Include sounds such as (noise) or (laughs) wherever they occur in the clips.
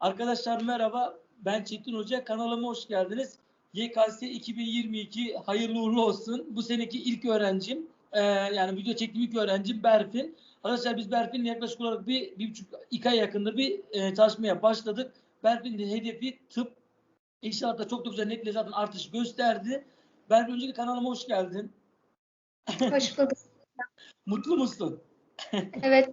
Arkadaşlar merhaba. Ben Çetin Hoca. Kanalıma hoş geldiniz. YKS 2022 hayırlı uğurlu olsun. Bu seneki ilk öğrencim. Yani video çektiğim ilk öğrencim Berfin. Arkadaşlar biz Berfin'le yaklaşık olarak bir, bir buçuk, iki ay yakındır bir e, çalışmaya başladık. Berfin'in hedefi tıp. İnşallah da çok da güzel netle zaten artış gösterdi. Berfin önceki kanalıma hoş geldin. Hoş bulduk. (laughs) Mutlu musun? Evet.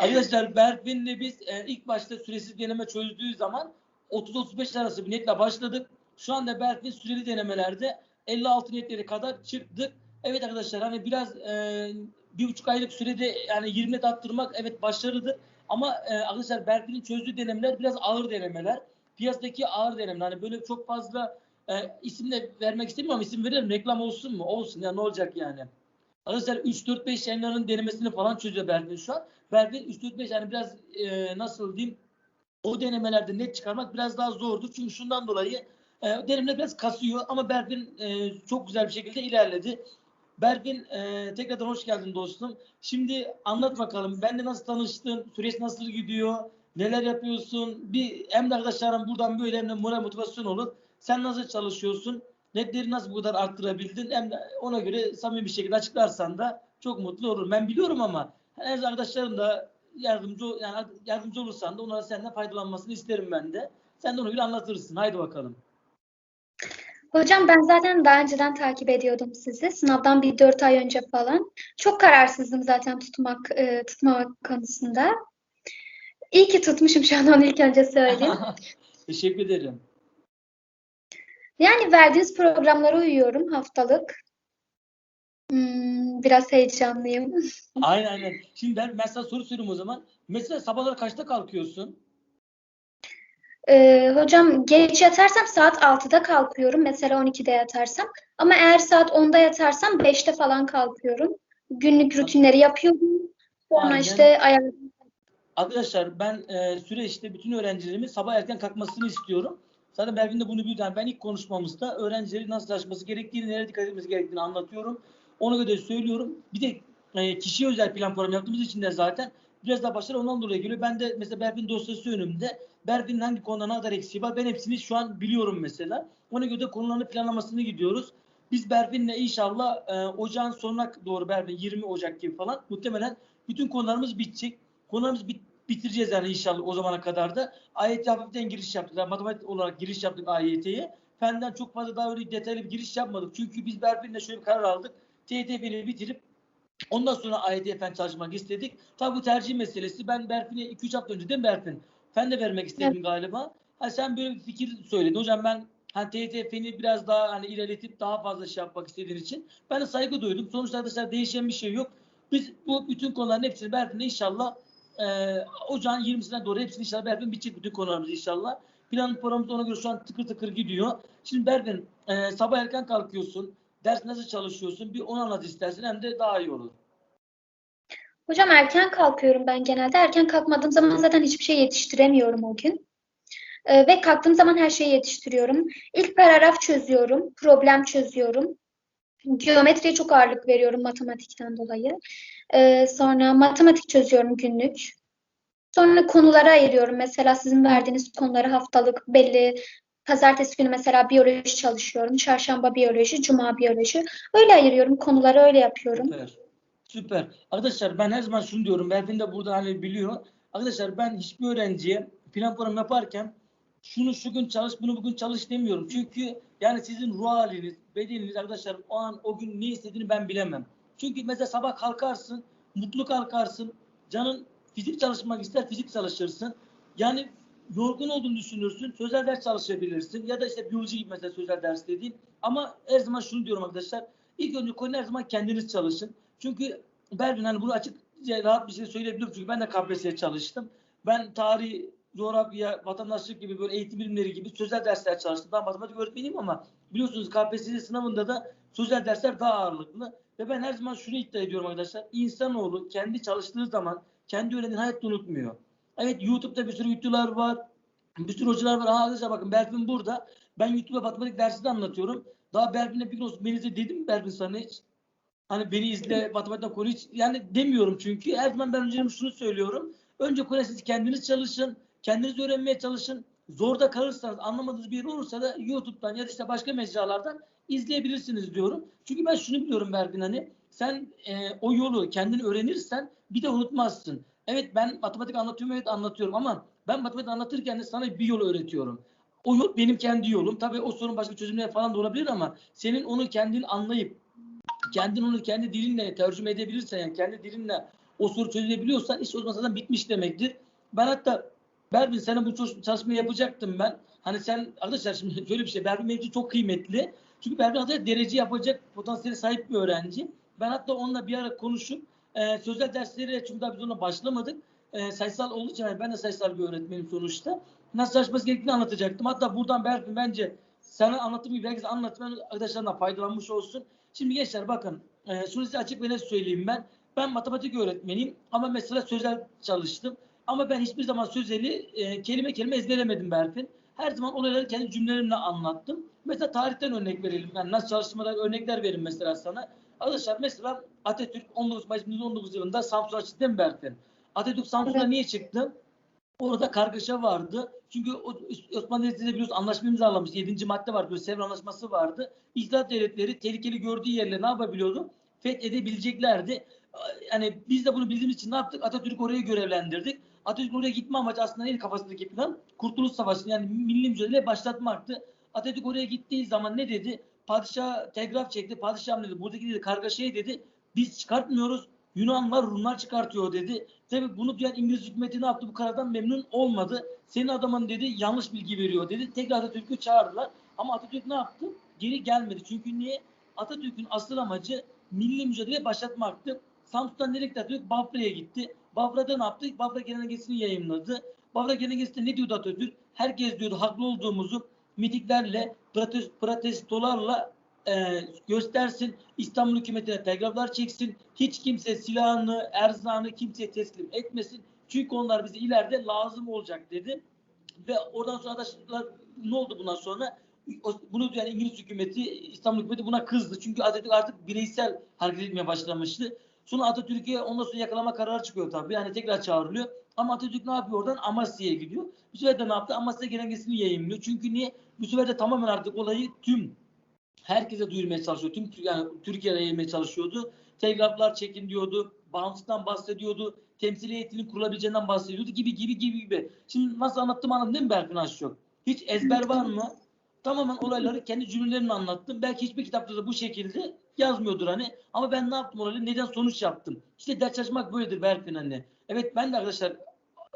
Arkadaşlar Berfin'le biz e, ilk başta süresiz deneme çözdüğü zaman 30-35 arası bir netle başladık. Şu anda Berfin süreli denemelerde 56 netleri kadar çıktık. Evet arkadaşlar hani biraz e, bir buçuk aylık sürede yani 20 net attırmak evet başarılıdır. Ama e, arkadaşlar Berfin'in çözdüğü denemeler biraz ağır denemeler. Piyasadaki ağır denemeler. Hani böyle çok fazla e, isim de vermek istemiyorum ama isim verelim. Reklam olsun mu? Olsun ya ne olacak yani. Arkadaşlar 3-4-5 yayınlarının denemesini falan çözüyor Berfin şu an. Berfin 3-4-5 yani biraz e, nasıl diyeyim o denemelerde net çıkarmak biraz daha zordur. Çünkü şundan dolayı e, denemeler biraz kasıyor ama Berfin e, çok güzel bir şekilde ilerledi. Berfin e, tekrardan hoş geldin dostum. Şimdi anlat bakalım. Benle nasıl tanıştın? Süreç nasıl gidiyor? Neler yapıyorsun? Bir hem de arkadaşlarım buradan böyle hem de moral motivasyon olur. Sen nasıl çalışıyorsun? Netleri nasıl bu kadar arttırabildin? Hem de ona göre samimi bir şekilde açıklarsan da çok mutlu olurum. Ben biliyorum ama her arkadaşlarım da yardımcı yani yardımcı olursan da onlara senden faydalanmasını isterim ben de. Sen de ona göre anlatırsın. Haydi bakalım. Hocam ben zaten daha önceden takip ediyordum sizi. Sınavdan bir dört ay önce falan. Çok kararsızdım zaten tutmak, e, tutmamak konusunda. İyi ki tutmuşum şu an onu ilk önce söyleyeyim. (laughs) Teşekkür ederim. Yani verdiğiniz programlara uyuyorum haftalık. Hmm, biraz heyecanlıyım. (laughs) Aynen aynen. Şimdi ben, sana soru sorayım o zaman. Mesela sabahları kaçta kalkıyorsun? Ee, hocam geç yatarsam saat 6'da kalkıyorum. Mesela 12'de yatarsam. Ama eğer saat 10'da yatarsam 5'te falan kalkıyorum. Günlük rutinleri yapıyorum. Sonra Aynen. işte ayar Arkadaşlar ben e, süreçte bütün öğrencilerimin sabah erken kalkmasını istiyorum. Zaten Berfin de bunu biliyor. Yani ben ilk konuşmamızda öğrencileri nasıl çalışması gerektiğini, nereye dikkat etmesi gerektiğini anlatıyorum. Ona göre söylüyorum. Bir de e, kişiye özel plan program yaptığımız için de zaten biraz daha başarı ondan dolayı geliyor. Ben de mesela Berfin dosyası önümde. Berfin'in hangi konuda ne kadar eksiği var ben hepsini şu an biliyorum mesela. Ona göre de konularını planlamasını gidiyoruz. Biz Berfin'le inşallah e, ocağın sonuna doğru Berfin 20 Ocak gibi falan muhtemelen bütün konularımız bitecek. Konularımızı bit- bitireceğiz yani inşallah o zamana kadar da. AYT hafiften giriş yaptık. Yani matematik olarak giriş yaptık AYT'ye. Fenden çok fazla daha öyle detaylı bir giriş yapmadık. Çünkü biz Berfin'le şöyle bir karar aldık. TYT bitirip ondan sonra AYT fen çalışmak istedik. Tabi bu tercih meselesi. Ben Berfin'e 2-3 hafta önce değil mi Berfin? Fen de vermek istedim galiba. Ha sen böyle bir fikir söyledin. Hocam ben hani TYT feni biraz daha hani ilerletip daha fazla şey yapmak istediğin için ben de saygı duydum. Sonuçta arkadaşlar değişen bir şey yok. Biz bu bütün konuların hepsini Berfin'le inşallah e, ocağın 20'sine doğru hepsini inşallah Berfin bitecek bütün konularımız inşallah. Plan programımız ona göre şu an tıkır tıkır gidiyor. Şimdi Berfin e, sabah erken kalkıyorsun. Ders nasıl çalışıyorsun? Bir onu anlat istersen hem de daha iyi olur. Hocam erken kalkıyorum ben genelde. Erken kalkmadığım zaman zaten hiçbir şey yetiştiremiyorum o gün. Ee, ve kalktığım zaman her şeyi yetiştiriyorum. İlk paragraf çözüyorum, problem çözüyorum. Geometriye çok ağırlık veriyorum matematikten dolayı. Ee, sonra matematik çözüyorum günlük. Sonra konulara ayırıyorum. Mesela sizin verdiğiniz konuları haftalık belli. Pazartesi günü mesela biyoloji çalışıyorum. Çarşamba biyoloji, cuma biyoloji. Öyle ayırıyorum. Konuları öyle yapıyorum. Süper. Süper. Arkadaşlar ben her zaman şunu diyorum. Berfin de burada hani biliyor. Arkadaşlar ben hiçbir öğrenciye plan program yaparken şunu şu gün çalış, bunu bugün çalış demiyorum. Çünkü yani sizin ruh haliniz, bedeniniz arkadaşlar o an o gün ne istediğini ben bilemem. Çünkü mesela sabah kalkarsın, mutlu kalkarsın, canın fizik çalışmak ister, fizik çalışırsın. Yani yorgun olduğunu düşünürsün, sözel ders çalışabilirsin ya da işte biyoloji gibi mesela sözel ders dediğin. Ama her zaman şunu diyorum arkadaşlar. İlk önce konu her zaman kendiniz çalışın. Çünkü Berfin hani bunu açık rahat bir şey söyleyebilirim. Çünkü ben de KPSS'ye çalıştım. Ben tarih, coğrafya, vatandaşlık gibi böyle eğitim bilimleri gibi sözel dersler çalıştım. Ben matematik öğretmeniyim ama biliyorsunuz KPSS sınavında da sözel dersler daha ağırlıklı. Ve ben her zaman şunu iddia ediyorum arkadaşlar. İnsanoğlu kendi çalıştığı zaman kendi öğrendiğini hayatta unutmuyor. Evet YouTube'da bir sürü videolar var. Bir sürü hocalar var. Aha arkadaşlar bakın Berfin burada. Ben YouTube'da matematik dersi de anlatıyorum. Daha Berfin'e bir gün olsun beni dedim mi Berfin sana hiç? Hani beni izle matematikten konu hiç yani demiyorum çünkü her zaman ben önce şunu söylüyorum. Önce konu siz kendiniz çalışın. Kendiniz öğrenmeye çalışın. Zorda kalırsanız, anlamadığınız bir yer olursa da YouTube'dan ya da işte başka mecralardan izleyebilirsiniz diyorum. Çünkü ben şunu biliyorum Berfin hani sen e, o yolu kendini öğrenirsen bir de unutmazsın. Evet ben matematik anlatıyorum evet anlatıyorum ama ben matematik anlatırken de sana bir yol öğretiyorum. O yol benim kendi yolum. Tabii o sorun başka çözümler falan da olabilir ama senin onu kendin anlayıp kendin onu kendi dilinle tercüme edebilirsen yani kendi dilinle o soru çözebiliyorsan iş o zaman zaten bitmiş demektir. Ben hatta Bervin sana bu çalış- çalışmayı yapacaktım ben. Hani sen arkadaşlar şimdi (laughs) şöyle bir şey benim için çok kıymetli. Çünkü Bervin hatta derece yapacak potansiyeli sahip bir öğrenci. Ben hatta onunla bir ara konuşup e, sözel dersleri çünkü daha biz ona başlamadık. E, sayısal olduğu için yani ben de sayısal bir öğretmenim sonuçta. Nasıl çalışması gerektiğini anlatacaktım. Hatta buradan Berfin bence sana anlattığım gibi herkese anlatman arkadaşlarına faydalanmış olsun. Şimdi gençler bakın e, şunu size açık ve net söyleyeyim ben. Ben matematik öğretmeniyim ama mesela sözel çalıştım. Ama ben hiçbir zaman sözeli e, kelime kelime ezberlemedim Berfin. Her zaman olayları kendi cümlelerimle anlattım. Mesela tarihten örnek verelim. Yani nasıl çalıştığıma örnekler verin mesela sana. Arkadaşlar mesela Atatürk 19 Mayıs 1919 yılında Samsun'a çıktı mi Berfin? Atatürk Samsun'a Evet. niye çıktı? Orada kargaşa vardı. Çünkü Osmanlı Devleti'nde biliyorsun anlaşma imzalamış. 7. madde var. Böyle Sevr Anlaşması vardı. İtilaf devletleri tehlikeli gördüğü yerleri ne yapabiliyordu? Fethedebileceklerdi. Yani biz de bunu bildiğimiz için ne yaptık? Atatürk oraya görevlendirdik. Atatürk oraya gitme amacı aslında neydi kafasındaki plan? Kurtuluş Savaşı yani milli mücadele başlatmaktı. Atatürk oraya gittiği zaman ne dedi? Padişah telgraf çekti. Padişah dedi buradaki dedi kargaşayı dedi. Biz çıkartmıyoruz. Yunanlar Rumlar çıkartıyor dedi. Tabi bunu duyan İngiliz hükümeti ne yaptı? Bu karardan memnun olmadı. Senin adamın dedi yanlış bilgi veriyor dedi. Tekrar Atatürk'ü çağırdılar. Ama Atatürk ne yaptı? Geri gelmedi. Çünkü niye? Atatürk'ün asıl amacı milli mücadele başlatmaktı. Samsun'dan gitti Atatürk? Bafra'ya gitti. Bafra'da ne yaptı? Bafra genelgesini yayınladı. Bafra genelgesinde ne diyordu Atatürk? Herkes diyordu haklı olduğumuzu mitiklerle, protes- protestolarla e, göstersin. İstanbul hükümetine telgraflar çeksin. Hiç kimse silahını, erzağını kimseye teslim etmesin. Çünkü onlar bize ileride lazım olacak dedi. Ve oradan sonra arkadaşlar ne oldu bundan sonra? Bunu yani İngiliz hükümeti, İstanbul hükümeti buna kızdı. Çünkü artık bireysel hareket etmeye başlamıştı. Sonra Atatürk'e ondan sonra yakalama kararı çıkıyor tabii. Yani tekrar çağrılıyor. Ama Atatürk ne yapıyor oradan? Amasya'ya gidiyor. Bu sefer de ne yaptı? Amasya genelgesini yayınlıyor. Çünkü niye? Bu sefer de tamamen artık olayı tüm herkese duyurmaya çalışıyor. Tüm yani Türkiye'de yayılmaya çalışıyordu. Telgraflar çekin diyordu. Bağımsızlıktan bahsediyordu. Temsiliyetinin kurulabileceğinden bahsediyordu gibi gibi gibi gibi. Şimdi nasıl anlattım anladın değil mi Berfin Aşçok? Hiç ezber var mı? Tamamen olayları kendi cümlelerimle anlattım. Belki hiçbir kitapta da bu şekilde yazmıyordur hani. Ama ben ne yaptım olayı? Neden sonuç yaptım? İşte ders çalışmak böyledir Berfin anne. Evet ben de arkadaşlar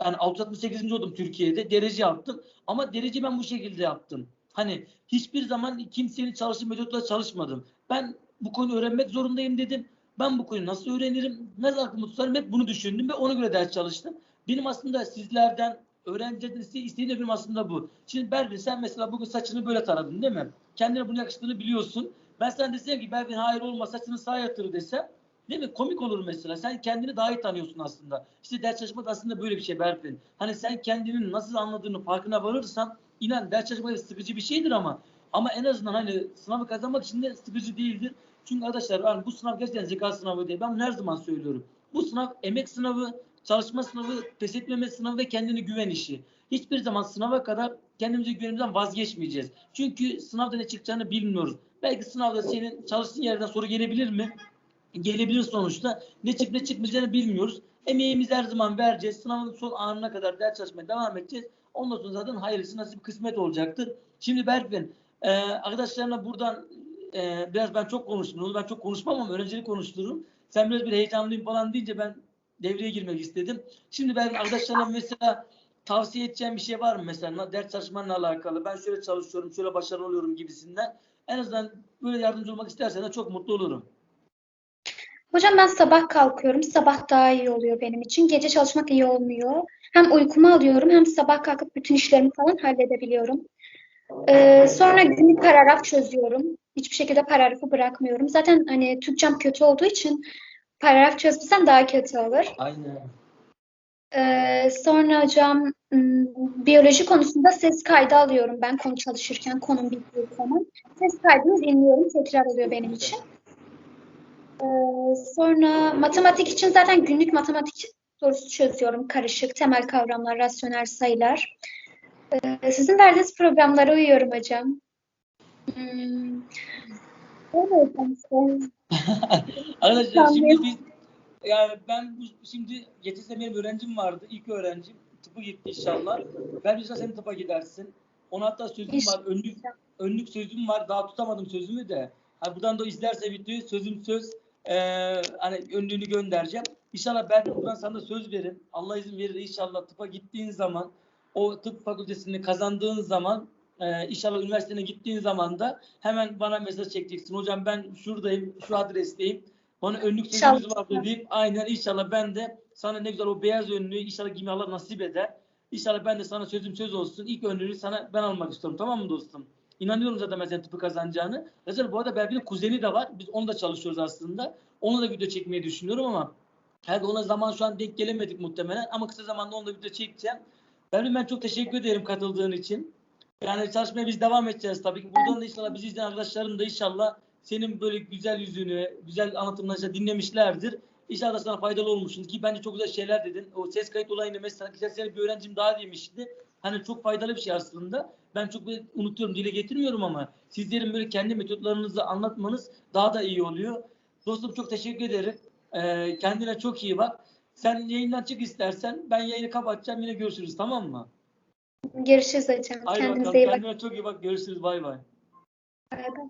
yani 668. oldum Türkiye'de. Derece yaptım. Ama derece ben bu şekilde yaptım. Hani hiçbir zaman kimsenin çalıştığı metotla çalışmadım. Ben bu konuyu öğrenmek zorundayım dedim. Ben bu konuyu nasıl öğrenirim, nasıl aklımı tutarım hep bunu düşündüm ve ona göre ders çalıştım. Benim aslında sizlerden, öğrencilerden de benim aslında bu. Şimdi Bervin sen mesela bugün saçını böyle taradın değil mi? Kendine bunu yakıştığını biliyorsun. Ben sana desem ki Bervin hayır olma saçını sağa yatır desem Değil mi? Komik olur mesela. Sen kendini daha iyi tanıyorsun aslında. İşte ders çalışmak aslında böyle bir şey Berfin. Hani sen kendinin nasıl anladığını farkına varırsan inan ders çalışmak sıkıcı bir şeydir ama ama en azından hani sınavı kazanmak için de sıkıcı değildir. Çünkü arkadaşlar hani bu sınav gerçekten zeka sınavı değil. Ben her zaman söylüyorum. Bu sınav emek sınavı, çalışma sınavı, pes etmeme sınavı ve kendine güven işi. Hiçbir zaman sınava kadar kendimize güvenimizden vazgeçmeyeceğiz. Çünkü sınavda ne çıkacağını bilmiyoruz. Belki sınavda senin çalıştığın yerden soru gelebilir mi? Gelebilir sonuçta. Ne çık ne çıkmayacağını bilmiyoruz. Emeğimizi her zaman vereceğiz. Sınavın son anına kadar ders çalışmaya devam edeceğiz. Ondan sonra zaten hayırlısı nasip kısmet olacaktır. Şimdi Berfin, e, arkadaşlarına buradan e, biraz ben çok konuştum. Onu Ben çok konuşmam ama öğrencileri konuştururum. Sen biraz bir heyecanlıyım falan deyince ben devreye girmek istedim. Şimdi ben arkadaşlarına mesela tavsiye edeceğim bir şey var mı mesela ders çalışmanla alakalı? Ben şöyle çalışıyorum, şöyle başarılı oluyorum gibisinden. En azından böyle yardımcı olmak istersen de çok mutlu olurum. Hocam ben sabah kalkıyorum. Sabah daha iyi oluyor benim için. Gece çalışmak iyi olmuyor. Hem uykumu alıyorum hem sabah kalkıp bütün işlerimi falan halledebiliyorum. Ee, sonra günlük paragraf çözüyorum. Hiçbir şekilde paragrafı bırakmıyorum. Zaten hani Türkçem kötü olduğu için paragraf çözmesem daha kötü olur. Aynen. Ee, sonra hocam biyoloji konusunda ses kaydı alıyorum ben konu çalışırken konum bittiği zaman. Ses kaydını dinliyorum. Tekrar oluyor benim için. Ee, sonra matematik için zaten günlük matematik sorusu çözüyorum. Karışık, temel kavramlar, rasyonel sayılar. Ee, sizin verdiğiniz programlara uyuyorum hocam. Hmm. İşte. Arkadaşlar şimdi biz yani ben bu şimdi geçen benim öğrencim vardı. ilk öğrencim. Tıpı gitti inşallah. Ben inşallah senin tıpa gidersin. Ona hatta sözüm var. Önlük, önlük sözüm var. Daha tutamadım sözümü de. Ha, buradan da izlerse videoyu sözüm söz. Eee hani önlüğünü göndereceğim. İnşallah ben buradan sana söz verin. Allah izin verir inşallah tıpa gittiğin zaman o tıp fakültesini kazandığın zaman eee inşallah üniversitene gittiğin zaman da hemen bana mesaj çekeceksin. Hocam ben şuradayım, şu adresteyim. Bana önlük sözümüz vardı deyip aynen inşallah ben de sana ne güzel o beyaz önlüğü inşallah giymeyi Allah nasip eder. İnşallah ben de sana sözüm söz olsun. İlk önlüğünü sana ben almak istiyorum. Tamam mı dostum? İnanıyorum zaten ben senin tıpı kazanacağını. Mesela bu arada Berfin'in kuzeni de var. Biz onunla çalışıyoruz aslında. Onunla da video çekmeyi düşünüyorum ama Herhalde ona zaman şu an denk gelemedik muhtemelen ama kısa zamanda onunla video çekeceğim. Berfin ben çok teşekkür ederim katıldığın için. Yani çalışmaya biz devam edeceğiz tabii ki. Buradan da inşallah bizi izleyen arkadaşlarım da inşallah senin böyle güzel yüzünü, güzel anlatımlarını dinlemişlerdir. İnşallah sana faydalı olmuşsun ki bence çok güzel şeyler dedin. O ses kayıt olayını mesela geçen sene bir öğrencim daha demişti. Hani çok faydalı bir şey aslında. Ben çok unutuyorum, dile getirmiyorum ama sizlerin böyle kendi metotlarınızı anlatmanız daha da iyi oluyor. Dostum çok teşekkür ederim. Ee, kendine çok iyi bak. Sen yayından çık istersen. Ben yayını kapatacağım. Yine görüşürüz tamam mı? Görüşürüz hocam. Haydi Kendinize bakalım. iyi bakın. Kendine çok iyi bak. Görüşürüz. Bay bay. Bay bay.